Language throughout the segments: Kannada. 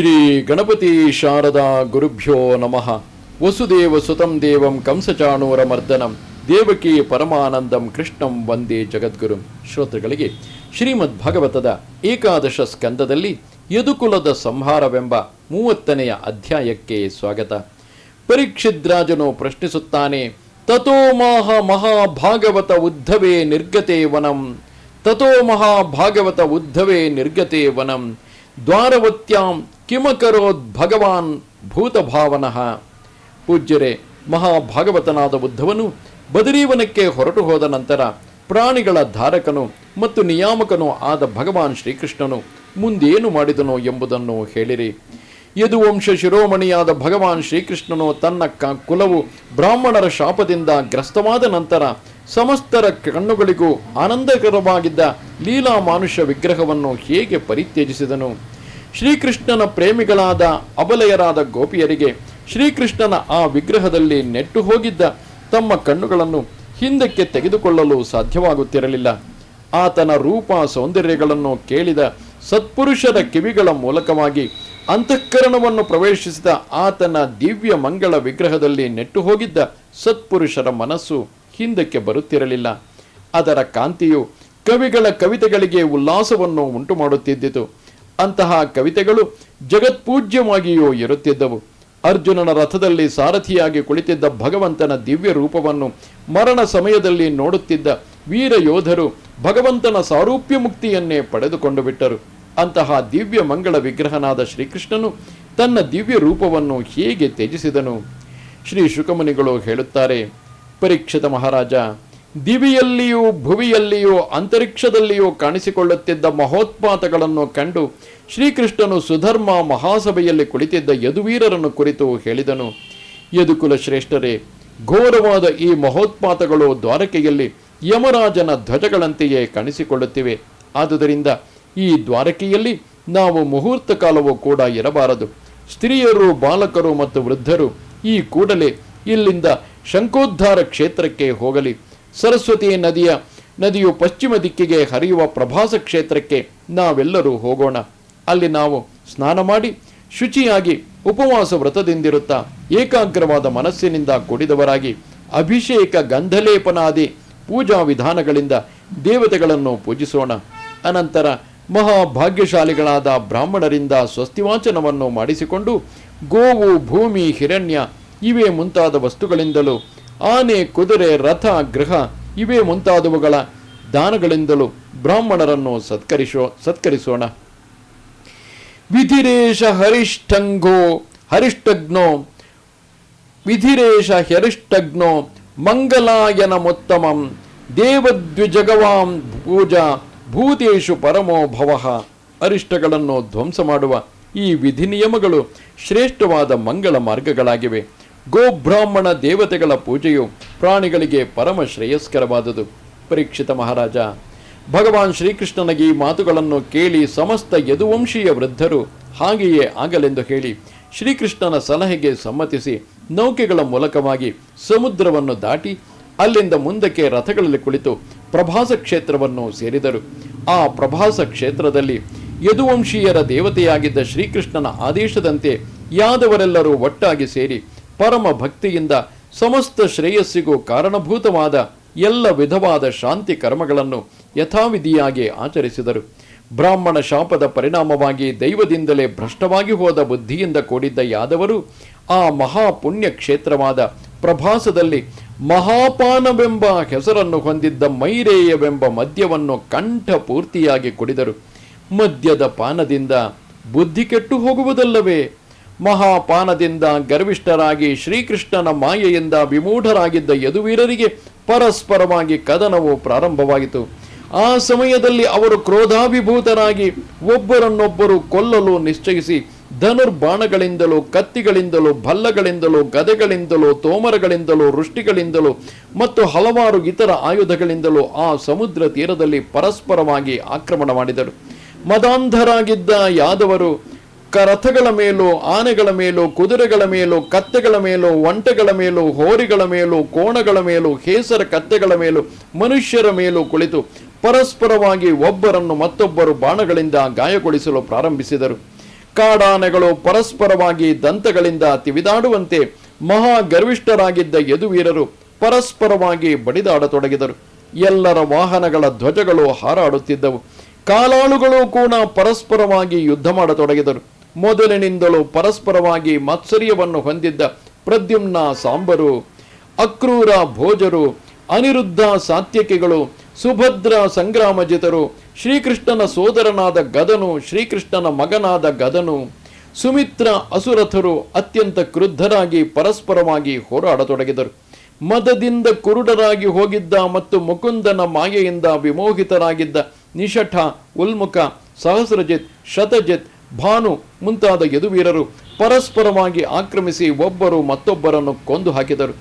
ಶ್ರೀ ಗಣಪತಿ ಶಾರದಾ ಗುರುಭ್ಯೋ ನಮಃ. ವಸುದೇವ ಸುತಂ ದೇವಂ ಕಂಸಚಾಣೂರ ಮರ್ದನಂ. ದೇವಕಿ ಪರಮಾನಂದಂ ಕೃಷ್ಣಂ ವಂದೇ ಜಗದ್ಗುರು. ಶ್ರೋತೃಗಳಿಗೆ, ಶ್ರೀಮದ್ ಭಾಗವತದ ಏಕಾದಶ ಸ್ಕಂದದಲ್ಲಿ ಯದುಕುಲದ ಸಂಹಾರವೆಂಬ ಮೂವತ್ತನೆಯ ಅಧ್ಯಾಯಕ್ಕೆ ಸ್ವಾಗತ. ಪರೀಕ್ಷಿದ್ರಾಜನು ಪ್ರಶ್ನಿಸುತ್ತಾನೆ ತಥೋ ಮಹ ಮಹಾಭಾಗವತ ಉದ್ಧವೇ ನಿರ್ಗತೆ ವನಂ. ತಥೋ ಮಹಾಭಾಗವತ ಉದ್ಧವೇ ನಿರ್ಗತೆ ವನಂ. ದ್ವಾರವತ್ಯಾಂ ಕಿಮಕರೋದ್ ಭಗವಾನ್ ಭೂತಭಾವನಃ. ಪೂಜ್ಯರೇ, ಮಹಾಭಾಗವತನಾದ ಬುದ್ಧವನು ಬದರೀವನಕ್ಕೆ ಹೊರಟು ಹೋದ ನಂತರ ಪ್ರಾಣಿಗಳ ಧಾರಕನು ಮತ್ತು ನಿಯಾಮಕನು ಆದ ಭಗವಾನ್ ಶ್ರೀಕೃಷ್ಣನು ಮುಂದೇನು ಮಾಡಿದನು ಎಂಬುದನ್ನು ಹೇಳಿರಿ. ಯದುವಂಶ ಶಿರೋಮಣಿಯಾದ ಭಗವಾನ್ ಶ್ರೀಕೃಷ್ಣನು ತನ್ನ ಕ ಕುಲವು ಬ್ರಾಹ್ಮಣರ ಶಾಪದಿಂದ ಗ್ರಸ್ತವಾದ ನಂತರ ಸಮಸ್ತರ ಕಣ್ಣುಗಳಿಗೂ ಆನಂದಕರವಾಗಿದ್ದ ಲೀಲಾ ಮಾನುಷ್ಯ ವಿಗ್ರಹವನ್ನು ಹೇಗೆ ಪರಿತ್ಯಜಿಸಿದನು? ಶ್ರೀಕೃಷ್ಣನ ಪ್ರೇಮಿಗಳಾದ ಅಬಲಯರಾದ ಗೋಪಿಯರಿಗೆ ಶ್ರೀಕೃಷ್ಣನ ಆ ವಿಗ್ರಹದಲ್ಲಿ ನೆಟ್ಟು ಹೋಗಿದ್ದ ತಮ್ಮ ಕಣ್ಣುಗಳನ್ನು ಹಿಂದಕ್ಕೆ ತೆಗೆದುಕೊಳ್ಳಲು ಸಾಧ್ಯವಾಗುತ್ತಿರಲಿಲ್ಲ. ಆತನ ರೂಪ ಸೌಂದರ್ಯಗಳನ್ನು ಕೇಳಿದ ಸತ್ಪುರುಷರ ಕಿವಿಗಳ ಮೂಲಕವಾಗಿ ಅಂತಃಕರಣವನ್ನು ಪ್ರವೇಶಿಸಿದ ಆತನ ದಿವ್ಯ ಮಂಗಳ ವಿಗ್ರಹದಲ್ಲಿ ನೆಟ್ಟು ಹೋಗಿದ್ದ ಸತ್ಪುರುಷರ ಮನಸ್ಸು ಹಿಂದಕ್ಕೆ ಬರುತ್ತಿರಲಿಲ್ಲ. ಅದರ ಕಾಂತಿಯು ಕವಿಗಳ ಕವಿತೆಗಳಿಗೆ ಉಲ್ಲಾಸವನ್ನು ಉಂಟು ಮಾಡುತ್ತಿದ್ದಿತು ಅಂತಹ ಕವಿತೆಗಳು ಜಗತ್ಪೂಜ್ಯವಾಗಿಯೂ ಇರುತ್ತಿದ್ದವು. ಅರ್ಜುನನ ರಥದಲ್ಲಿ ಸಾರಥಿಯಾಗಿ ಕುಳಿತಿದ್ದ ಭಗವಂತನ ದಿವ್ಯ ರೂಪವನ್ನು ಮರಣ ಸಮಯದಲ್ಲಿ ನೋಡುತ್ತಿದ್ದ ವೀರ ಯೋಧರು ಭಗವಂತನ ಸಾರೂಪ್ಯ ಮುಕ್ತಿಯನ್ನೇ ಪಡೆದುಕೊಂಡು ಬಿಟ್ಟರು. ಅಂತಹ ದಿವ್ಯ ಮಂಗಳ ವಿಗ್ರಹನಾದ ಶ್ರೀಕೃಷ್ಣನು ತನ್ನ ದಿವ್ಯ ರೂಪವನ್ನು ಹೇಗೆ ತ್ಯಜಿಸಿದನು? ಶ್ರೀ ಶುಕಮುನಿಗಳು ಹೇಳುತ್ತಾರೆ, ಪರೀಕ್ಷಿತ ಮಹಾರಾಜ ದಿವಿಯಲ್ಲಿಯೂ ಭುವಿಯಲ್ಲಿಯೂ ಅಂತರಿಕ್ಷದಲ್ಲಿಯೂ ಕಾಣಿಸಿಕೊಳ್ಳುತ್ತಿದ್ದ ಮಹೋತ್ಪಾತಗಳನ್ನು ಕಂಡು ಶ್ರೀಕೃಷ್ಣನು ಸುಧರ್ಮ ಮಹಾಸಭೆಯಲ್ಲಿ ಕುಳಿತಿದ್ದ ಯದುವೀರರನ್ನು ಕುರಿತು ಹೇಳಿದನು, ಯದುಕುಲ ಶ್ರೇಷ್ಠರೇ, ಘೋರವಾದ ಈ ಮಹೋತ್ಪಾತಗಳು ದ್ವಾರಕೆಯಲ್ಲಿ ಯಮರಾಜನ ಧ್ವಜಗಳಂತೆಯೇ ಕಾಣಿಸಿಕೊಳ್ಳುತ್ತಿವೆ. ಆದುದರಿಂದ ಈ ದ್ವಾರಕೆಯಲ್ಲಿ ನಾವು ಮುಹೂರ್ತ ಕಾಲವೂ ಕೂಡ ಇರಬಾರದು. ಸ್ತ್ರೀಯರು, ಬಾಲಕರು ಮತ್ತು ವೃದ್ಧರು ಈ ಕೂಡಲೇ ಇಲ್ಲಿಂದ ಶಂಕೋದ್ಧಾರ ಕ್ಷೇತ್ರಕ್ಕೆ ಹೋಗಲಿ. ಸರಸ್ವತಿ ನದಿಯ ನದಿಯು ಪಶ್ಚಿಮ ದಿಕ್ಕಿಗೆ ಹರಿಯುವ ಪ್ರಭಾಸ ಕ್ಷೇತ್ರಕ್ಕೆ ನಾವೆಲ್ಲರೂ ಹೋಗೋಣ. ಅಲ್ಲಿ ನಾವು ಸ್ನಾನ ಮಾಡಿ ಶುಚಿಯಾಗಿ ಉಪವಾಸ ವ್ರತದಿಂದಿರುತ್ತಾ ಏಕಾಗ್ರವಾದ ಮನಸ್ಸಿನಿಂದ ಕೂಡಿದವರಾಗಿ ಅಭಿಷೇಕ ಗಂಧಲೇಪನಾದಿ ಪೂಜಾ ವಿಧಾನಗಳಿಂದ ದೇವತೆಗಳನ್ನು ಪೂಜಿಸೋಣ. ಅನಂತರ ಮಹಾಭಾಗ್ಯಶಾಲಿಗಳಾದ ಬ್ರಾಹ್ಮಣರಿಂದ ಸ್ವಸ್ತಿವಾಚನವನ್ನು ಮಾಡಿಸಿಕೊಂಡು ಗೋವು, ಭೂಮಿ, ಹಿರಣ್ಯ ಇವೇ ಮುಂತಾದ ವಸ್ತುಗಳಿಂದಲೂ ಆನೆ, ಕುದುರೆ, ರಥ, ಗೃಹ ಇವೇ ಮುಂತಾದವುಗಳ ದಾನಗಳಿಂದಲೂ ಬ್ರಾಹ್ಮಣರನ್ನು ಸತ್ಕರಿಸೋ ಸತ್ಕರಿಸೋಣ. ವಿಧಿರೇಶ ಹರಿಷ್ಠಂಗೋ ಹರಿಷ್ಟಗ್ನೋ ವಿಧಿರೇಶ ಹರಿಷ್ಟಗ್ನೋ ಮಂಗಲಾಯನ ಮೊತ್ತಮಂ, ದೇವದ್ವಿಜಗವಾಂ ಪೂಜಾ ಭೂತೇಶು ಪರಮೋ ಭವಃ. ಅರಿಷ್ಟಗಳನ್ನು ಧ್ವಂಸ ಮಾಡುವ ಈ ವಿಧಿ ನಿಯಮಗಳು ಶ್ರೇಷ್ಠವಾದ ಮಂಗಳ ಮಾರ್ಗಗಳಾಗಿವೆ. ಗೋಬ್ರಾಹ್ಮಣ ದೇವತೆಗಳ ಪೂಜೆಯು ಪ್ರಾಣಿಗಳಿಗೆ ಪರಮ ಶ್ರೇಯಸ್ಕರವಾದುದು. ಪರೀಕ್ಷಿತ ಮಹಾರಾಜ, ಭಗವಾನ್ ಶ್ರೀಕೃಷ್ಣನಿಗೆ ಈ ಮಾತುಗಳನ್ನು ಕೇಳಿ ಸಮಸ್ತ ಯದುವಂಶೀಯ ವೃದ್ಧರು ಹಾಗೆಯೇ ಆಗಲೆಂದು ಹೇಳಿ ಶ್ರೀಕೃಷ್ಣನ ಸಲಹೆಗೆ ಸಮ್ಮತಿಸಿ ನೌಕೆಗಳ ಮೂಲಕವಾಗಿ ಸಮುದ್ರವನ್ನು ದಾಟಿ ಅಲ್ಲಿಂದ ಮುಂದಕ್ಕೆ ರಥಗಳಲ್ಲಿ ಕುಳಿತು ಪ್ರಭಾಸ ಕ್ಷೇತ್ರವನ್ನು ಸೇರಿದರು. ಆ ಪ್ರಭಾಸ ಕ್ಷೇತ್ರದಲ್ಲಿ ಯದುವಂಶೀಯರ ದೇವತೆಯಾಗಿದ್ದ ಶ್ರೀಕೃಷ್ಣನ ಆದೇಶದಂತೆ ಯಾದವರೆಲ್ಲರೂ ಒಟ್ಟಾಗಿ ಸೇರಿ ಪರಮ ಭಕ್ತಿಯಿಂದ ಸಮಸ್ತ ಶ್ರೇಯಸ್ಸಿಗೂ ಕಾರಣಭೂತವಾದ ಎಲ್ಲ ವಿಧವಾದ ಶಾಂತಿ ಕರ್ಮಗಳನ್ನು ಯಥಾವಿಧಿಯಾಗಿ ಆಚರಿಸಿದರು. ಬ್ರಾಹ್ಮಣ ಶಾಪದ ಪರಿಣಾಮವಾಗಿ ದೈವದಿಂದಲೇ ಭ್ರಷ್ಟವಾಗಿ ಹೋದ ಬುದ್ಧಿಯಿಂದ ಕೂಡಿದ್ದ ಯಾದವರು ಆ ಮಹಾಪುಣ್ಯ ಕ್ಷೇತ್ರವಾದ ಪ್ರಭಾಸದಲ್ಲಿ ಮಹಾಪಾನವೆಂಬ ಹೆಸರನ್ನು ಹೊಂದಿದ್ದ ಮೈರೇಯವೆಂಬ ಮದ್ಯವನ್ನು ಕಂಠ ಪೂರ್ತಿಯಾಗಿ ಕುಡಿದರು. ಮದ್ಯದ ಪಾನದಿಂದ ಬುದ್ಧಿ ಕೆಟ್ಟು ಹೋಗುವುದಲ್ಲವೇ? ಮಹಾಪಾನದಿಂದ ಗರ್ವಿಷ್ಠರಾಗಿ ಶ್ರೀಕೃಷ್ಣನ ಮಾಯೆಯಿಂದ ವಿಮೂಢರಾಗಿದ್ದ ಯದುವೀರರಿಗೆ ಪರಸ್ಪರವಾಗಿ ಕದನವು ಪ್ರಾರಂಭವಾಯಿತು. ಆ ಸಮಯದಲ್ಲಿ ಅವರು ಕ್ರೋಧಾಭಿಭೂತರಾಗಿ ಒಬ್ಬರನ್ನೊಬ್ಬರು ಕೊಲ್ಲಲು ನಿಶ್ಚಯಿಸಿ ಧನುರ್ಬಾಣಗಳಿಂದಲೂ ಕತ್ತಿಗಳಿಂದಲೂ ಭಲ್ಲಗಳಿಂದಲೂ ಗದೆಗಳಿಂದಲೂ ತೋಮರಗಳಿಂದಲೂ ವೃಷ್ಟಿಗಳಿಂದಲೂ ಮತ್ತು ಹಲವಾರು ಇತರ ಆಯುಧಗಳಿಂದಲೂ ಆ ಸಮುದ್ರ ತೀರದಲ್ಲಿ ಪರಸ್ಪರವಾಗಿ ಆಕ್ರಮಣ ಮಾಡಿದರು. ಮದಾಂಧರಾಗಿದ್ದ ಯಾದವರು ಕರಥಗಳ ಮೇಲೂ, ಆನೆಗಳ ಮೇಲೂ, ಕುದುರೆಗಳ ಮೇಲೂ, ಕತ್ತೆಗಳ ಮೇಲೂ, ಒಂಟೆಗಳ ಮೇಲೂ, ಹೋರಿಗಳ ಮೇಲೂ, ಕೋಣಗಳ ಮೇಲೂ, ಹೇಸರ ಕತ್ತೆಗಳ ಮೇಲೂ, ಮನುಷ್ಯರ ಮೇಲೂ ಕುಳಿತು ಪರಸ್ಪರವಾಗಿ ಒಬ್ಬರನ್ನು ಮತ್ತೊಬ್ಬರು ಬಾಣಗಳಿಂದ ಗಾಯಗೊಳಿಸಲು ಪ್ರಾರಂಭಿಸಿದರು. ಕಾಡಾನೆಗಳು ಪರಸ್ಪರವಾಗಿ ದಂತಗಳಿಂದ ತಿವಿದಾಡುವಂತೆ ಮಹಾ ಗರ್ವಿಷ್ಠರಾಗಿದ್ದ ಯದುವೀರರು ಪರಸ್ಪರವಾಗಿ ಬಡಿದಾಡತೊಡಗಿದರು. ಎಲ್ಲರ ವಾಹನಗಳ ಧ್ವಜಗಳು ಹಾರಾಡುತ್ತಿದ್ದವು. ಕಾಲಾಳುಗಳು ಕೂಡ ಪರಸ್ಪರವಾಗಿ ಯುದ್ಧ ಮಾಡತೊಡಗಿದರು. ಮೊದಲಿನಿಂದಲೂ ಪರಸ್ಪರವಾಗಿ ಮಾತ್ಸರ್ಯವನ್ನು ಹೊಂದಿದ್ದ ಪ್ರದ್ಯುಮ್ನ ಸಾಂಬರು, ಅಕ್ರೂರ ಭೋಜರು, ಅನಿರುದ್ಧ ಸಾತ್ಯಕಿಗಳು, ಸುಭದ್ರ ಸಂಗ್ರಾಮಜಿತರು, ಶ್ರೀಕೃಷ್ಣನ ಸೋದರನಾದ ಗದನು, ಶ್ರೀಕೃಷ್ಣನ ಮಗನಾದ ಗದನು, ಸುಮಿತ್ರ ಅಸುರಥರು ಅತ್ಯಂತ ಕ್ರುದ್ಧರಾಗಿ ಪರಸ್ಪರವಾಗಿ ಹೋರಾಡತೊಡಗಿದರು. ಮದದಿಂದ ಕುರುಡರಾಗಿ ಹೋಗಿದ್ದ ಮತ್ತು ಮುಕುಂದನ ಮಾಯೆಯಿಂದ ವಿಮೋಹಿತರಾಗಿದ್ದ ನಿಷಠ, ಉಲ್ಮುಖ, ಸಹಸ್ರಜಿತ್, ಶತಜಿತ್ ಭಾನು ಮುಂತಾದ ಯದುವೀರರು ಪರಸ್ಪರವಾಗಿ ಆಕ್ರಮಿಸಿ ಒಬ್ಬರು ಮತ್ತೊಬ್ಬರನ್ನು ಕೊಂದು ಹಾಕಿದರು.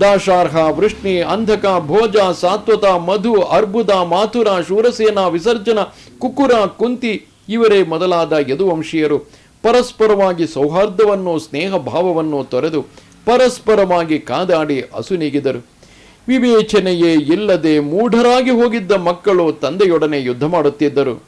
ದಾಶಾರ್ಹ, ವೃಷ್ಣಿ, ಅಂಧಕ, ಭೋಜ, ಸಾತ್ವತ, ಮಧು, ಅರ್ಬುದ, ಮಾಥುರ, ಶೂರಸೇನ, ವಿಸರ್ಜನ, ಕುಕುರ, ಕುಂತಿ ಇವರೇ ಮೊದಲಾದ ಯದುವಂಶೀಯರು. ಪರಸ್ಪರವಾಗಿ ಸೌಹಾರ್ದವನ್ನು ಸ್ನೇಹ ಭಾವವನ್ನು ತೊರೆದು ಪರಸ್ಪರವಾಗಿ ಕಾದಾಡಿ ಅಸುನೀಗಿದರು. ವಿವೇಚನೆಯೇ ಇಲ್ಲದೆ ಮೂಢರಾಗಿ ಹೋಗಿದ್ದ ಮಕ್ಕಳು ತಂದೆಯೊಡನೆ ಯುದ್ಧ ಮಾಡುತ್ತಿದ್ದರು.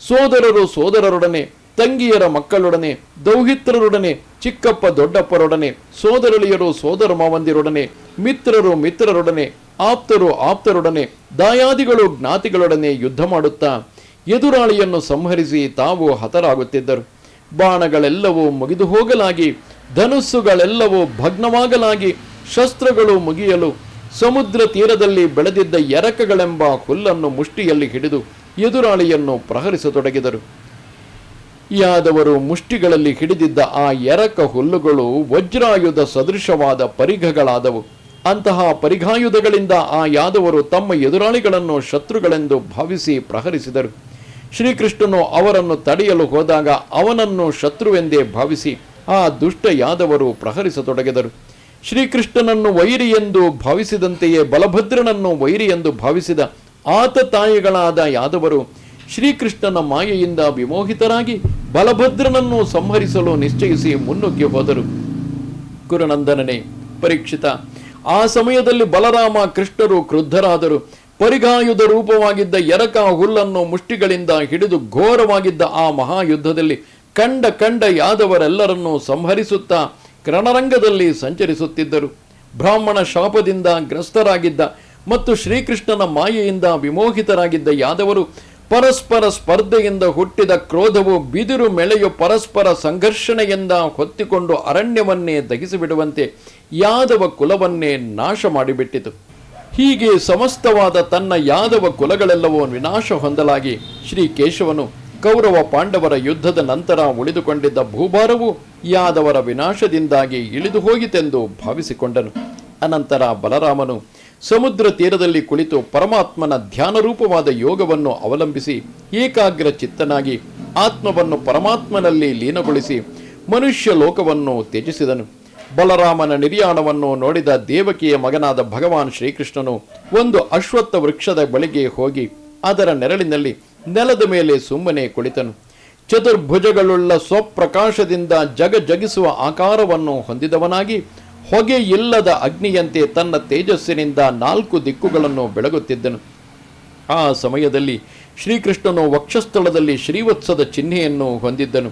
ಸೋದರರು ಸೋದರರೊಡನೆ ತಂಗಿಯರ ಮಕ್ಕಳೊಡನೆ, ದೌಹಿತ್ರರೊಡನೆ, ಚಿಕ್ಕಪ್ಪ ದೊಡ್ಡಪ್ಪರೊಡನೆ, ಸೋದರಳಿಯರು ಸೋದರ ಮಾವಂದಿರೊಡನೆ, ಮಿತ್ರರು ಮಿತ್ರರೊಡನೆ, ಆಪ್ತರು ಆಪ್ತರೊಡನೆ, ದಾಯಾದಿಗಳು ಜ್ಞಾತಿಗಳೊಡನೆ ಯುದ್ಧ ಮಾಡುತ್ತಾ, ಎದುರಾಳಿಯನ್ನು ಸಂಹರಿಸಿ ತಾವು ಹತರಾಗುತ್ತಿದ್ದರು. ಬಾಣಗಳೆಲ್ಲವೂ ಮುಗಿದು ಹೋಗಲಾಗಿ, ಧನುಸ್ಸುಗಳೆಲ್ಲವೂ ಭಗ್ನವಾಗಲಾಗಿ, ಶಸ್ತ್ರಗಳು ಮುಗಿಯಲು, ಸಮುದ್ರ ತೀರದಲ್ಲಿ ಬೆಳೆದಿದ್ದ ಎರಕಗಳೆಂಬ ಹುಲ್ಲನ್ನು ಮುಷ್ಟಿಯಲ್ಲಿ ಹಿಡಿದು ಎದುರಾಳಿಯನ್ನು ಪ್ರಹರಿಸತೊಡಗಿದರು. ಯಾದವರು ಮುಷ್ಟಿಗಳಲ್ಲಿ ಹಿಡಿದಿದ್ದ ಆ ಎರಕ ಹುಲ್ಲುಗಳು ವಜ್ರಾಯುಧ ಸದೃಶವಾದ ಪರಿಘಗಳಾದವು. ಅಂತಹ ಪರಿಘಾಯುಧಗಳಿಂದ ಆ ಯಾದವರು ತಮ್ಮ ಎದುರಾಳಿಗಳನ್ನು ಶತ್ರುಗಳೆಂದು ಭಾವಿಸಿ ಪ್ರಹರಿಸಿದರು. ಶ್ರೀಕೃಷ್ಣನು ಅವರನ್ನು ತಡೆಯಲು ಹೋದಾಗ ಅವನನ್ನು ಶತ್ರುವೆಂದೇ ಭಾವಿಸಿ ಆ ದುಷ್ಟ ಯಾದವರು ಪ್ರಹರಿಸತೊಡಗಿದರು. ಶ್ರೀಕೃಷ್ಣನನ್ನು ವೈರಿ ಎಂದು ಭಾವಿಸಿದಂತೆಯೇ ಬಲಭದ್ರನನ್ನು ವೈರಿ ಎಂದು ಭಾವಿಸಿದ ಆತ ತಾಯಿಗಳಾದ ಯಾದವರು ಶ್ರೀಕೃಷ್ಣನ ಮಾಯೆಯಿಂದ ವಿಮೋಹಿತರಾಗಿ ಬಲಭದ್ರನನ್ನು ಸಂಹರಿಸಲು ನಿಶ್ಚಯಿಸಿ ಮುನ್ನುಗ್ಗಿ ಹೋದರು. ಕುರುನಂದನನೇ ಪರೀಕ್ಷಿತ, ಆ ಸಮಯದಲ್ಲಿ ಬಲರಾಮ ಕೃಷ್ಣರು ಕ್ರುದ್ಧರಾದರು. ಪರಿಗಾಯುಧ ರೂಪವಾಗಿದ್ದ ಎರಕ ಹುಲ್ಲನ್ನು ಮುಷ್ಟಿಗಳಿಂದ ಹಿಡಿದು ಘೋರವಾಗಿದ್ದ ಆ ಮಹಾಯುದ್ಧದಲ್ಲಿ ಕಂಡ ಕಂಡ ಯಾದವರೆಲ್ಲರನ್ನೂ ಸಂಹರಿಸುತ್ತಾ ಕ್ರಣರಂಗದಲ್ಲಿ ಸಂಚರಿಸುತ್ತಿದ್ದರು. ಬ್ರಾಹ್ಮಣ ಶಾಪದಿಂದ ಗ್ರಸ್ತರಾಗಿದ್ದ ಮತ್ತು ಶ್ರೀಕೃಷ್ಣನ ಮಾಯೆಯಿಂದ ವಿಮೋಹಿತರಾಗಿದ್ದ ಯಾದವರು ಪರಸ್ಪರ ಸ್ಪರ್ಧೆಯಿಂದ ಹುಟ್ಟಿದ ಕ್ರೋಧವು ಬಿದಿರು ಮೆಳೆಯು ಪರಸ್ಪರ ಸಂಘರ್ಷಣೆಯಿಂದ ಹೊತ್ತಿಕೊಂಡು ಅರಣ್ಯವನ್ನೇ ದಗಿಸಿಬಿಡುವಂತೆ ಯಾದವ ಕುಲವನ್ನೇ ನಾಶ ಮಾಡಿಬಿಟ್ಟಿತು. ಹೀಗೆ ಸಮಸ್ತವಾದ ತನ್ನ ಯಾದವ ಕುಲಗಳೆಲ್ಲವೂ ವಿನಾಶ ಹೊಂದಲಾಗಿ ಶ್ರೀ ಕೇಶವನು ಕೌರವ ಪಾಂಡವರ ಯುದ್ಧದ ನಂತರ ಉಳಿದುಕೊಂಡಿದ್ದ ಭೂಭಾರವು ಯಾದವರ ವಿನಾಶದಿಂದಾಗಿ ಇಳಿದು ಹೋಗಿತೆಂದು ಭಾವಿಸಿಕೊಂಡನು. ಅನಂತರ ಬಲರಾಮನು ಸಮುದ್ರ ತೀರದಲ್ಲಿ ಕುಳಿತು ಪರಮಾತ್ಮನ ಧ್ಯಾನರೂಪವಾದ ಯೋಗವನ್ನು ಅವಲಂಬಿಸಿ ಏಕಾಗ್ರ ಚಿತ್ತನಾಗಿ ಆತ್ಮವನ್ನು ಪರಮಾತ್ಮನಲ್ಲಿ ಲೀನಗೊಳಿಸಿ ಮನುಷ್ಯ ಲೋಕವನ್ನು ತ್ಯಜಿಸಿದನು. ಬಲರಾಮನ ನಿರ್ಯಾಣವನ್ನು ನೋಡಿದ ದೇವಕಿಯ ಮಗನಾದ ಭಗವಾನ್ ಶ್ರೀಕೃಷ್ಣನು ಒಂದು ಅಶ್ವತ್ಥ ವೃಕ್ಷದ ಬಳಿಗೆ ಹೋಗಿ ಅದರ ನೆರಳಿನಲ್ಲಿ ನೆಲದ ಮೇಲೆ ಸುಮ್ಮನೆ ಕುಳಿತನು. ಚತುರ್ಭುಜಗಳುಳ್ಳ ಸ್ವಪ್ರಕಾಶದಿಂದ ಜಗಜಗಿಸುವ ಆಕಾರವನ್ನು ಹೊಂದಿದವನಾಗಿ ಹೊಗೆ ಇಲ್ಲದ ಅಗ್ನಿಯಂತೆ ತನ್ನ ತೇಜಸ್ಸಿನಿಂದ ನಾಲ್ಕು ದಿಕ್ಕುಗಳನ್ನು ಬೆಳಗುತ್ತಿದ್ದನು. ಆ ಸಮಯದಲ್ಲಿ ಶ್ರೀಕೃಷ್ಣನು ವಕ್ಷಸ್ಥಳದಲ್ಲಿ ಶ್ರೀವತ್ಸದ ಚಿಹ್ನೆಯನ್ನು ಹೊಂದಿದ್ದನು.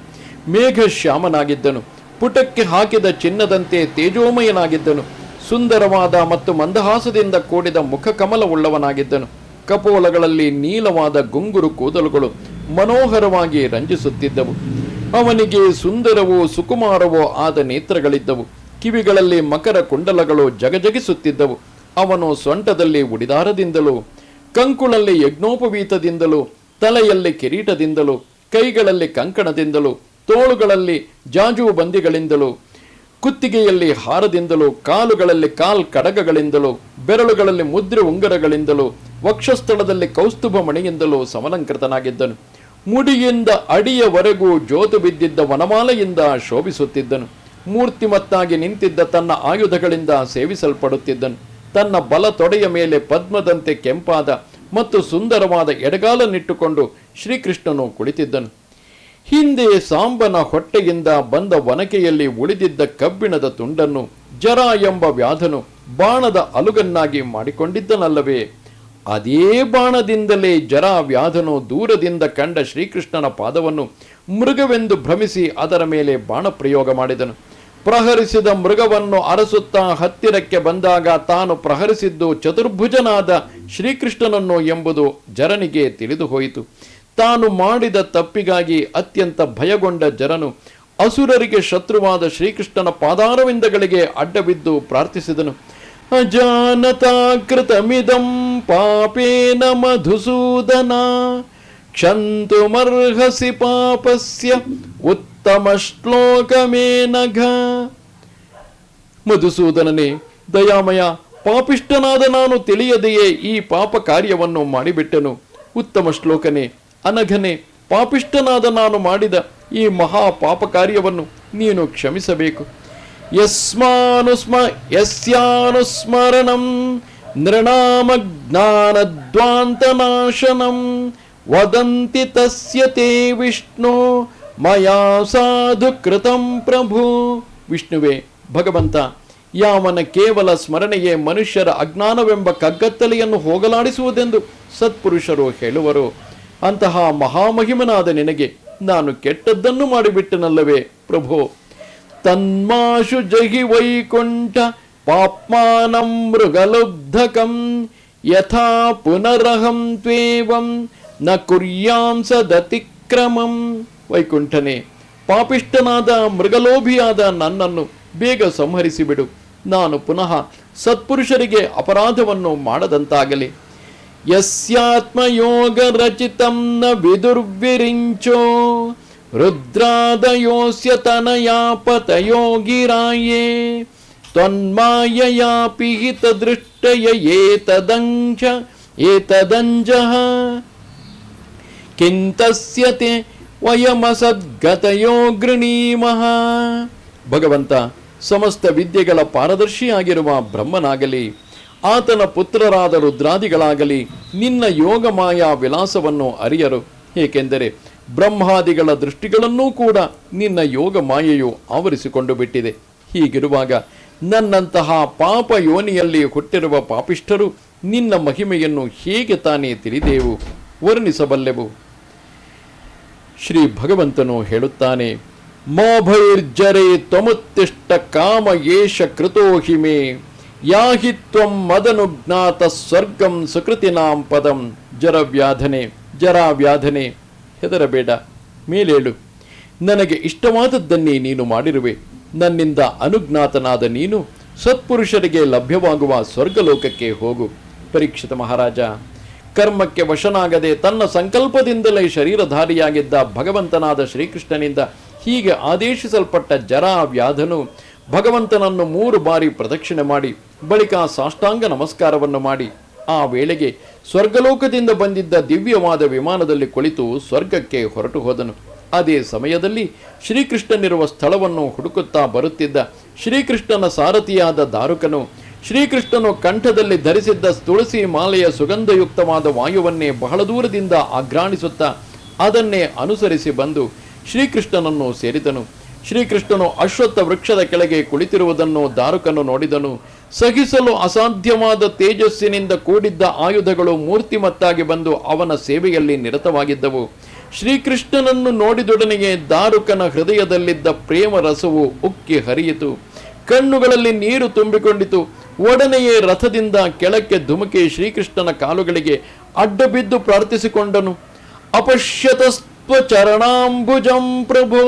ಮೇಘ ಶ್ಯಾಮನಾಗಿದ್ದನು ಪುಟಕ್ಕೆ ಹಾಕಿದ ಚಿನ್ನದಂತೆ ತೇಜೋಮಯನಾಗಿದ್ದನು. ಸುಂದರವಾದ ಮತ್ತು ಮಂದಹಾಸದಿಂದ ಕೂಡಿದ ಮುಖಕಮಲವುಳ್ಳವನಾಗಿದ್ದನು. ಕಪೋಲಗಳಲ್ಲಿ ನೀಲವಾದ ಗುಂಗುರು ಕೂದಲುಗಳು ಮನೋಹರವಾಗಿ ರಂಜಿಸುತ್ತಿದ್ದವು. ಅವನಿಗೆ ಸುಂದರವೋ ಸುಕುಮಾರವೋ ಆದ ನೇತ್ರಗಳಿದ್ದವು. ಕಿವಿಗಳಲ್ಲಿ ಮಕರ ಕುಂಡಲಗಳು ಜಗಜಗಿಸುತ್ತಿದ್ದವು. ಅವನು ಸೊಂಟದಲ್ಲಿ ಉಡಿದಾರದಿಂದಲೂ, ಕಂಕುಳಲ್ಲಿ ಯಜ್ಞೋಪವೀತದಿಂದಲೂ, ತಲೆಯಲ್ಲಿ ಕಿರೀಟದಿಂದಲೂ, ಕೈಗಳಲ್ಲಿ ಕಂಕಣದಿಂದಲೂ, ತೋಳುಗಳಲ್ಲಿ ಜಾಜು ಬಂದಿಗಳಿಂದಲೂ ಕುತ್ತಿಗೆಯಲ್ಲಿ ಹಾರದಿಂದಲೂ, ಕಾಲುಗಳಲ್ಲಿ ಕಾಲ್ ಕಡಗಗಳಿಂದಲೂ, ಬೆರಳುಗಳಲ್ಲಿ ಮುದ್ರೆ ಉಂಗರಗಳಿಂದಲೂ, ವಕ್ಷಸ್ಥಳದಲ್ಲಿ ಕೌಸ್ತುಭ ಮಣಿಯಿಂದಲೂ ಸಮಲಂಕೃತನಾಗಿದ್ದನು. ಮುಡಿಯಿಂದ ಅಡಿಯವರೆಗೂ ಜೋತು ಬಿದ್ದಿದ್ದ ವನಮಾಲೆಯಿಂದ ಶೋಭಿಸುತ್ತಿದ್ದನು. ಮೂರ್ತಿಮತ್ತಾಗಿ ನಿಂತಿದ್ದ ತನ್ನ ಆಯುಧಗಳಿಂದ ಸೇವಿಸಲ್ಪಡುತ್ತಿದ್ದನು. ತನ್ನ ಬಲ ತೊಡೆಯ ಮೇಲೆ ಪದ್ಮದಂತೆ ಕೆಂಪಾದ ಮತ್ತು ಸುಂದರವಾದ ಎಡಗಾಲನ್ನಿಟ್ಟುಕೊಂಡು ಶ್ರೀಕೃಷ್ಣನು ಕುಳಿತಿದ್ದನು. ಹಿಂದೆ ಸಾಂಬನ ಹೊಟ್ಟೆಯಿಂದ ಬಂದ ಒನಕೆಯಲ್ಲಿ ಉಳಿದಿದ್ದ ಕಬ್ಬಿಣದ ತುಂಡನ್ನು ಜರ ಎಂಬ ವ್ಯಾಧನು ಬಾಣದ ಅಲುಗನ್ನಾಗಿ ಮಾಡಿಕೊಂಡಿದ್ದನಲ್ಲವೇ? ಅದೇ ಬಾಣದಿಂದಲೇ ಜರ ವ್ಯಾಧನು ದೂರದಿಂದ ಕಂಡ ಶ್ರೀಕೃಷ್ಣನ ಪಾದವನ್ನು ಮೃಗವೆಂದು ಭ್ರಮಿಸಿ ಅದರ ಮೇಲೆ ಬಾಣ ಪ್ರಯೋಗ ಮಾಡಿದನು. ಪ್ರಹರಿಸಿದ ಮೃಗವನ್ನು ಅರಸುತ್ತಾ ಹತ್ತಿರಕ್ಕೆ ಬಂದಾಗ ತಾನು ಪ್ರಹರಿಸಿದ್ದು ಚತುರ್ಭುಜನಾದ ಶ್ರೀಕೃಷ್ಣನನ್ನು ಎಂಬುದು ಜರನಿಗೆ ತಿಳಿದು ಹೋಯಿತು. ತಾನು ಮಾಡಿದ ತಪ್ಪಿಗಾಗಿ ಅತ್ಯಂತ ಭಯಗೊಂಡ ಜರನು ಅಸುರರಿಗೆ ಶತ್ರುವಾದ ಶ್ರೀಕೃಷ್ಣನ ಪಾದಾರವಿಂದಗಳಿಗೆ ಅಡ್ಡಬಿದ್ದು ಪ್ರಾರ್ಥಿಸಿದನು. ಅಜಾನತಾ ಕೃತಮಿದಂ ಪಾಪೇನ ಮಧುಸೂದನ ಕ್ಷಂತುಮರ್ಹಸಿ ಪಾಪಸ್ಯ ಉತ್ತಮ ಶ್ಲೋಕಮೇ ನಘ ಮಧುಸೂದನನೇ, ದಯಾಮಯ ಪಾಪಿಷ್ಟನಾದ ನಾನು ತಿಳಿಯದೆಯೇ ಈ ಪಾಪ ಕಾರ್ಯವನ್ನು ಮಾಡಿಬಿಟ್ಟೆನು. ಉತ್ತಮ ಶ್ಲೋಕನೇ, ಅನಘನೆ ಪಾಪಿಷ್ಟನಾದ ನಾನು ಮಾಡಿದ ಈ ಮಹಾ ಪಾಪ ಕಾರ್ಯವನ್ನು ನೀನು ಕ್ಷಮಿಸಬೇಕು. ಯಸ್ಮಾನುಸ್ಮ, ಯಸ್ಯಾನುಸ್ಮರಣಂ, ನೃಣಾಮ ಜ್ಞಾನದ್ವಾಂತನಾಶನಂ, ವದಂತಿ ತಸ್ಯ ತೇ ವಿಷ್ಣು ಮಯಾ ಸಾಧು ಕೃತಂ ಪ್ರಭು. ವಿಷ್ಣುವೇ, ಭಗವಂತ, ಯಾವನ ಕೇವಲ ಸ್ಮರಣೆಯೇ ಮನುಷ್ಯರ ಅಜ್ಞಾನವೆಂಬ ಕಗ್ಗತ್ತಲೆಯನ್ನು ಹೋಗಲಾಡಿಸುವುದೆಂದು ಸತ್ಪುರುಷರು ಹೇಳುವರು. ಅಂತಹ ಮಹಾಮಹಿಮನಾದ ನಿನಗೆ ನಾನು ಕೆಟ್ಟದ್ದನ್ನು ಮಾಡಿಬಿಟ್ಟನಲ್ಲವೇ ಪ್ರಭು. ತನ್ಮಾಶು ಜಹಿ ವೈಕುಂಠ ಪಾಪ್ಮಾನಂ ಮೃಗಲುಬ್ಧಕಂ ಯಥಾ ಪುನರಹಂ ತ್ವೇವಂ ನ ಕುರ್ಯಾಂ ಸದತಿಕ್ರಮಂ ವೈಕುಂಠನೇ ಪಾಪಿಷ್ಟನಾದ ಮೃಗಲೋಭಿಯಾದ ನನ್ನನ್ನು ಬೇಗ ಸಂಹರಿಸಿಬಿಡು. ನಾನು ಪುನಃ ಸತ್ಪುರುಷರಿಗೆ ಅಪರಾಧವನ್ನು ಮಾಡದಂತಾಗಲಿ. ಯಸ್ಯಾತ್ಮಯೋಗ ರಚಿತಂ ವಿದುರ್ವಿರಿಂಚೋ, ರುದ್ರಾದಯೋಸ್ಯ ತನಯಾಪತಯೋಗಿರಾಯೇ ತ್ವನ್ಮಾಯಯಾ ಪಿಹಿತ ದೃಷ್ಟಯ ಏತದಂಶ ಏತದಂಜಃ ಕಿಂತಸ್ಯ ತೇ ವಯಮಸದ್ಗತಯೋ ಗೃಣೀಮಃ ಭಗವಂತ ಸಮಸ್ತ ವಿದ್ಯೆಗಳ ಪಾರದರ್ಶಿಯಾಗಿರುವ ಬ್ರಹ್ಮನಾಗಲಿ, ಆತನ ಪುತ್ರರಾದ ರುದ್ರಾದಿಗಳಾಗಲಿ ನಿನ್ನ ಯೋಗಮಾಯಾ ವಿಲಾಸವನ್ನು ಅರಿಯರು. ಏಕೆಂದರೆ ಬ್ರಹ್ಮಾದಿಗಳ ದೃಷ್ಟಿಗಳನ್ನೂ ಕೂಡ ನಿನ್ನ ಯೋಗ ಮಾಯೆಯು ಆವರಿಸಿಕೊಂಡು ಬಿಟ್ಟಿದೆ. ಹೀಗಿರುವಾಗ ನನ್ನಂತಹ ಪಾಪ ಯೋನಿಯಲ್ಲಿ ಹುಟ್ಟಿರುವ ಪಾಪಿಷ್ಠರು ನಿನ್ನ ಮಹಿಮೆಯನ್ನು ಹೇಗೆ ತಾನೇ ತಿಳಿದೆವು, ವರ್ಣಿಸಬಲ್ಲೆವು? ಶ್ರೀ ಭಗವಂತನು ಹೇಳುತ್ತಾನೆ, ಮೋಭೈರ್ಜರೆ ತ್ವಮುತ್ತಿಷ್ಟ ಕಾಮ ಯೇಷ ಕೃತೋಹಿಮೆ ಯಾಹಿ ತ್ವಂ ಮದನುಜ್ಞಾತ ಸ್ವರ್ಗಂ ಸುಕೃತಿನಾಂ ಪದಂ ಜರವ್ಯಾಧನೆ ಜರಾವ್ಯಾಧನೆ ಹೆದರಬೇಡ. ಮೇಲೇಳು, ನನಗೆ ಇಷ್ಟವಾದದ್ದನ್ನೇ ನೀನು ಮಾಡಿರುವೆ. ನನ್ನಿಂದ ಅನುಜ್ಞಾತನಾದ ನೀನು ಸತ್ಪುರುಷರಿಗೆ ಲಭ್ಯವಾಗುವ ಸ್ವರ್ಗಲೋಕಕ್ಕೆ ಹೋಗು. ಪರೀಕ್ಷಿತ ಮಹಾರಾಜ. ಕರ್ಮಕ್ಕೆ ವಶನಾಗದೆ ತನ್ನ ಸಂಕಲ್ಪದಿಂದಲೇ ಶರೀರಧಾರಿಯಾಗಿದ್ದ ಭಗವಂತನಾದ ಶ್ರೀಕೃಷ್ಣನಿಂದ ಹೀಗೆ ಆದೇಶಿಸಲ್ಪಟ್ಟ ಜರಾ ವ್ಯಾಧನು ಭಗವಂತನನ್ನು ಮೂರು ಬಾರಿ ಪ್ರದಕ್ಷಿಣೆ ಮಾಡಿ, ಬಳಿಕ ಸಾಷ್ಟಾಂಗ ನಮಸ್ಕಾರವನ್ನು ಮಾಡಿ. ಆ ವೇಳೆಗೆ ಸ್ವರ್ಗಲೋಕದಿಂದ ಬಂದಿದ್ದ ದಿವ್ಯವಾದ ವಿಮಾನದಲ್ಲಿ ಕುಳಿತು ಸ್ವರ್ಗಕ್ಕೆ ಹೊರಟು ಹೋದನು. ಅದೇ ಸಮಯದಲ್ಲಿ ಶ್ರೀಕೃಷ್ಣನಿರುವ ಸ್ಥಳವನ್ನು ಹುಡುಕುತ್ತಾ ಬರುತ್ತಿದ್ದ ಶ್ರೀಕೃಷ್ಣನ ಸಾರಥಿಯಾದ ದಾರುಕನು ಶ್ರೀಕೃಷ್ಣನು ಕಂಠದಲ್ಲಿ ಧರಿಸಿದ್ದ ತುಳಸಿ ಮಾಲೆಯ ಸುಗಂಧಯುಕ್ತವಾದ ವಾಯುವನ್ನೇ ಬಹಳ ದೂರದಿಂದ ಆಘ್ರಾಣಿಸುತ್ತಾ ಅದನ್ನೇ ಅನುಸರಿಸಿ ಬಂದು ಶ್ರೀಕೃಷ್ಣನನ್ನು ಸೇರಿದನು. ಶ್ರೀಕೃಷ್ಣನು ಅಶ್ವತ್ಥ ವೃಕ್ಷದ ಕೆಳಗೆ ಕುಳಿತಿರುವುದನ್ನು ದಾರುಕನು ನೋಡಿದನು. ಸಹಿಸಲು ಅಸಾಧ್ಯವಾದ ತೇಜಸ್ಸಿನಿಂದ ಕೂಡಿದ್ದ ಆಯುಧಗಳು ಮೂರ್ತಿಮತ್ತಾಗಿ ಬಂದು ಅವನ ಸೇವೆಯಲ್ಲಿ ನಿರತವಾಗಿದ್ದವು. ಶ್ರೀಕೃಷ್ಣನನ್ನು ನೋಡಿದೊಡನೆಗೆ ದಾರುಕನ ಹೃದಯದಲ್ಲಿದ್ದ ಪ್ರೇಮ ರಸವು ಉಕ್ಕಿ ಹರಿಯಿತು. ಕಣ್ಣುಗಳಲ್ಲಿ ನೀರು ತುಂಬಿಕೊಂಡಿತು. ಒಡನೆಯೇ ರಥದಿಂದ ಕೆಳಕ್ಕೆ ಧುಮುಕಿ ಶ್ರೀಕೃಷ್ಣನ ಕಾಲುಗಳಿಗೆ ಅಡ್ಡಬಿದ್ದು ಪ್ರಾರ್ಥಿಸಿಕೊಂಡನು. ಅಪಶ್ಯತಸ್ತ್ವ ಚರಣಾಂಬುಜಂ ಪ್ರಭೋ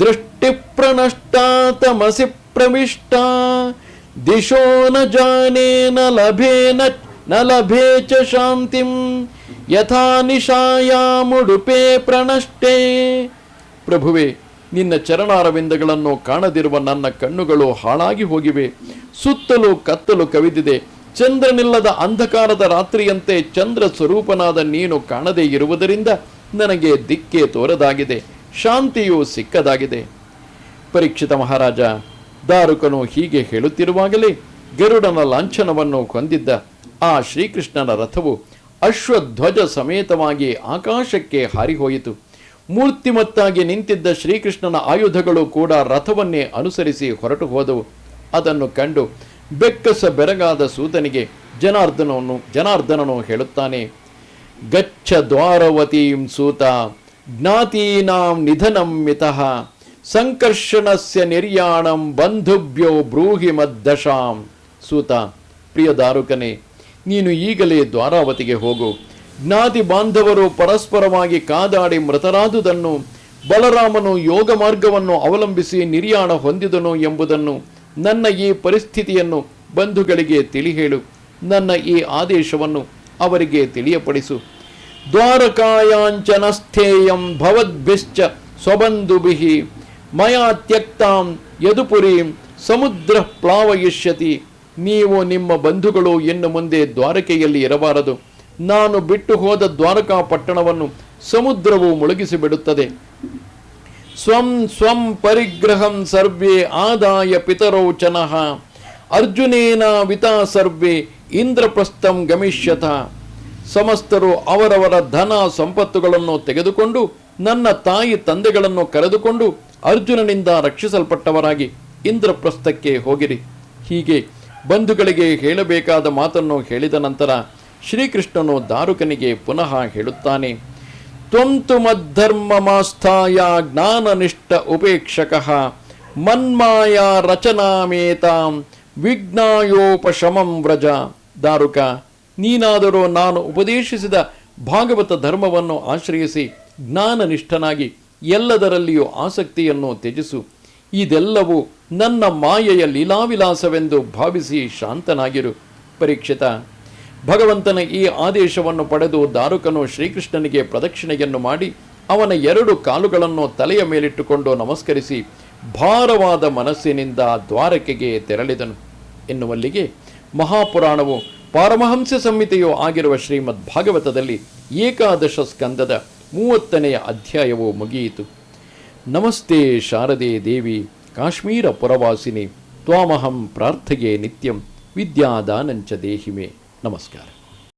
ದೃಷ್ಟಿ ಪ್ರನಷ್ಟಾ ತಮಸಿ ಪ್ರಮಿಷ್ಟ ದಿಶೋ ನ ಜಾನೇ ನ ಲಭೇ ನ ಲಭೇ ಚ ಶಾಂತಿಂ, ಯಥಾ ನಿಶಾಯಾಮುಡುಪೇ ಪ್ರಣಷ್ಟೇ. ಪ್ರಭುವೆ ನಿನ್ನ ಚರಣಾರವಿಂದಗಳನ್ನು ಕಾಣದಿರುವ ನನ್ನ ಕಣ್ಣುಗಳು ಹಾಳಾಗಿ ಹೋಗಿವೆ. ಸುತ್ತಲೂ ಕತ್ತಲು ಕವಿದಿದೆ. ಚಂದ್ರನಿಲ್ಲದ ಅಂಧಕಾರದ ರಾತ್ರಿಯಂತೆ ಚಂದ್ರ ಸ್ವರೂಪನಾದ ನೀನು ಕಾಣದೇ ಇರುವುದರಿಂದ ನನಗೆ ದಿಕ್ಕೆ ತೋರದಾಗಿದೆ. ಶಾಂತಿಯು ಸಿಕ್ಕದಾಗಿದೆ. ಪರೀಕ್ಷಿತ ಮಹಾರಾಜ, ದಾರುಕನು ಹೀಗೆ ಹೇಳುತ್ತಿರುವಾಗಲೇ ಗರುಡನ ಲಾಂಛನವನ್ನು ಹೊಂದಿದ್ದ ಆ ಶ್ರೀಕೃಷ್ಣನ ರಥವು ಅಶ್ವಧ್ವಜ ಸಮೇತವಾಗಿ ಆಕಾಶಕ್ಕೆ ಹಾರಿಹೋಯಿತು. ಮೂರ್ತಿಮತ್ತಾಗಿ ನಿಂತಿದ್ದ ಶ್ರೀಕೃಷ್ಣನ ಆಯುಧಗಳು ಕೂಡ ರಥವನ್ನೇ ಅನುಸರಿಸಿ ಹೊರಟು ಹೋದವು. ಅದನ್ನು ಕಂಡು ಬೆಕ್ಕಸ ಬೆರಗಾದ ಸೂತನಿಗೆ ಜನಾರ್ದನವನ್ನು ಜನಾರ್ದನನು ಹೇಳುತ್ತಾನೆ, ಗಚ್ಚ ದ್ವಾರವತೀಂ ಸೂತ, ಜ್ಞಾತೀನಾಂ ನಿಧನಂ ಮಿತಃ ಸಂಕರ್ಷಣಸ್ಯ ನಿರ್ಯಾಣಂ ಬಂಧುಭ್ಯೋ ಬ್ರೂಹಿ ಮದ್ದಶಾಂ. ಸೂತ, ಪ್ರಿಯ ದಾರುಕನೇ, ನೀನು ಈಗಲೇ ದ್ವಾರಾವತಿಗೆ ಹೋಗು. ಜ್ಞಾತಿ ಬಾಂಧವರು ಪರಸ್ಪರವಾಗಿ ಕಾದಾಡಿ ಮೃತರಾದುದನ್ನು, ಬಲರಾಮನು ಯೋಗ ಮಾರ್ಗವನ್ನು ಅವಲಂಬಿಸಿ ನಿರ್ಯಾಣ ಹೊಂದಿದನು ಎಂಬುದನ್ನು ನನ್ನ ಈ ಪರಿಸ್ಥಿತಿಯನ್ನು ಬಂಧುಗಳಿಗೆ ತಿಳಿ ಹೇಳು ನನ್ನ ಈ ಆದೇಶವನ್ನು ಅವರಿಗೆ ತಿಳಿಯಪಡಿಸು. ದ್ವಾರಕಾಯಾಂಚನಸ್ಥೇಯಂ ಭವದ್ಭಿಶ್ಚ ಸ್ವಬಂಧುಭಿಃ ಮಯಾ ತ್ಯಕ್ತಾಂ ಯದುಪುರೀಂ ಸಮುದ್ರ ಪ್ಲಾವಯಿಷ್ಯತಿ. ನೀವು ನಿಮ್ಮ ಬಂಧುಗಳು ಇನ್ನು ಮುಂದೆ ದ್ವಾರಕೆಯಲ್ಲಿ ಇರಬಾರದು. ನಾನು ಬಿಟ್ಟು ಹೋದ ದ್ವಾರಕಾ ಪಟ್ಟಣವನ್ನು ಸಮುದ್ರವು ಮುಳುಗಿಸಿ ಬಿಡುತ್ತದೆ ಸ್ವಂ ಸ್ವಂ ಪರಿಗ್ರಹಂ ಸರ್ವೇ ಆದಾಯ ಪಿತರೌ ಚನಃ ಅರ್ಜುನೇನ ವಿತಾ ಸರ್ವೇ ಇಂದ್ರಪ್ರಸ್ಥಂ ಗಮಿಷ್ಯತ. ಸಮಸ್ತರು ಅವರವರ ಧನ ಸಂಪತ್ತುಗಳನ್ನು ತೆಗೆದುಕೊಂಡು ನನ್ನ ತಾಯಿ ತಂದೆಗಳನ್ನು ಕರೆದುಕೊಂಡು ಅರ್ಜುನನಿಂದ ರಕ್ಷಿಸಲ್ಪಟ್ಟವರಾಗಿ ಇಂದ್ರಪ್ರಸ್ಥಕ್ಕೆ ಹೋಗಿರಿ. ಹೀಗೆ ಬಂಧುಗಳಿಗೆ ಹೇಳಬೇಕಾದ ಮಾತನ್ನು ಹೇಳಿದ ನಂತರ ಶ್ರೀಕೃಷ್ಣನು ದಾರುಕನಿಗೆ ಪುನಃ ಹೇಳುತ್ತಾನೆ, ತ್ವಂತು ಮದ್ಧರ್ಮಮಾಸ್ಥಾಯ ಜ್ಞಾನನಿಷ್ಠ ಉಪೇಕ್ಷಕಃ ಮನ್ಮಾಯ ರಚನಾಮೇತಾಂ ವಿಜ್ಞಾಯೋಪಶಮಂ ವ್ರಜ. ದಾರುಕ, ನೀನಾದರೂ ನಾನು ಉಪದೇಶಿಸಿದ ಭಾಗವತ ಧರ್ಮವನ್ನು ಆಶ್ರಯಿಸಿ ಜ್ಞಾನನಿಷ್ಠನಾಗಿ ಎಲ್ಲದರಲ್ಲಿಯೂ ಆಸಕ್ತಿಯನ್ನು ತ್ಯಜಿಸು. ಇದೆಲ್ಲವೂ ನನ್ನ ಮಾಯೆಯ ಲೀಲಾವಿಲಾಸವೆಂದು ಭಾವಿಸಿ ಶಾಂತನಾಗಿರು. ಪರೀಕ್ಷಿತ ಭಗವಂತನ ಈ ಆದೇಶವನ್ನು ಪಡೆದು ದಾರುಕನು ಶ್ರೀಕೃಷ್ಣನಿಗೆ ಪ್ರದಕ್ಷಿಣೆಯನ್ನು ಮಾಡಿ ಅವನ ಎರಡು ಕಾಲುಗಳನ್ನು ತಲೆಯ ಮೇಲಿಟ್ಟುಕೊಂಡು ನಮಸ್ಕರಿಸಿ ಭಾರವಾದ ಮನಸ್ಸಿನಿಂದ ದ್ವಾರಕೆಗೆ ತೆರಳಿದನು. ಎನ್ನುವಲ್ಲಿಗೆ ಮಹಾಪುರಾಣವು ಪಾರಮಹಂಸ ಸಂಹಿತೆಯೂ ಆಗಿರುವ ಶ್ರೀಮದ್ ಭಾಗವತದಲ್ಲಿ ಏಕಾದಶ ಸ್ಕಂದದ ಮೂವತ್ತನೆಯ ಅಧ್ಯಾಯವು ಮುಗಿಯಿತು. ನಮಸ್ತೆ ಶಾರದೆ ದೇವಿ, ಕಾಶ್ಮೀರ ಪುರವಾಸಿನಿ, ತ್ವಾಮಹಂ ಪ್ರಾರ್ಥೆಯೇ ನಿತ್ಯಂ, ವಿದ್ಯಾದಾನಂಚ ದೇಹಿಮೆ. नमस्कार